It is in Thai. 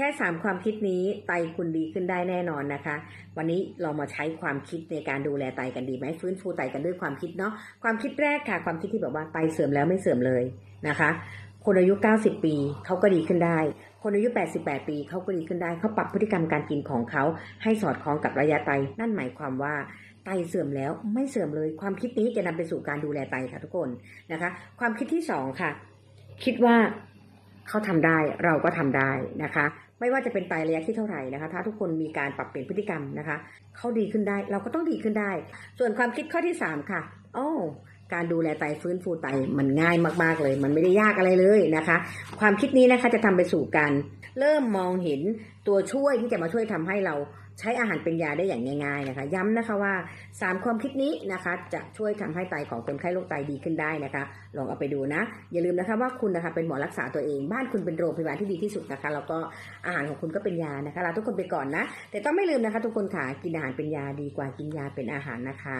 ค่สามความคิดนี้ไตคุณดีขึ้นได้แน่นอนนะคะ วันนี้เรามาใช้ความคิดในการดูแลไตกันดีไหมฟื้นฟูไตกันด้วยความคิดเนาะความคิดแรกค่ะ ความคิดที่แบบว่าไตเสื่อมแล้วไม่เสื่อมเลยนะคะ คนอายุ 90 ปีเขาก็ดีขึ้นได้ คนอายุ 88 ปีเขาก็ดีขึ้นได้เขาปรับพฤติกรรมการกินของเขาให้สอดคล้องกับระยะไต นั่นหมายความว่าไตเสื่อมแล้วไม่เสื่อมเลย ความคิดนี้จะนำไปสู่การดูแลไตค่ะทุกคนนะคะ ความคิดที่สองค่ะ คิดว่า เขาทำได้เราก็ทำได้นะคะ ไม่ว่าจะเป็นไตระยะที่เท่าไหร่นะคะ ถ้าทุกคนมีการปรับเปลี่ยนพฤติกรรมนะคะเขาดีขึ้นได้เราก็ต้องดีขึ้นได้ ส่วนความคิดข้อที่สามค่ะโอ้ การดูแลไตฟื้นฟูไตมันง่ายมาก ๆ เลย มันไม่ได้ยากอะไรเลยนะคะ ความคิดนี้นะคะจะทำไปสู่การเริ่มมองเห็นตัวช่วยที่จะมาช่วยทำให้เราใช้อาหารเป็นยาได้อย่างง่ายๆนะคะ ย้ำนะคะว่า 3 ความคิดนี้นะคะจะช่วยทำให้ไตของคนไข้โรคไตดีขึ้นได้นะคะ ลองเอาไปดูนะ อย่าลืมนะคะว่าคุณนะคะเป็นหมอรักษาตัวเองบ้านคุณเป็นโรงพยาบาลที่ดีที่สุดนะคะ แล้วก็อาหารของคุณก็เป็นยานะคะลาทุกคนไปก่อนนะ แต่ต้องไม่ลืมนะคะ ทุกคนค่ะกินอาหารเป็นยาดีกว่ากินยาเป็นอาหารนะคะ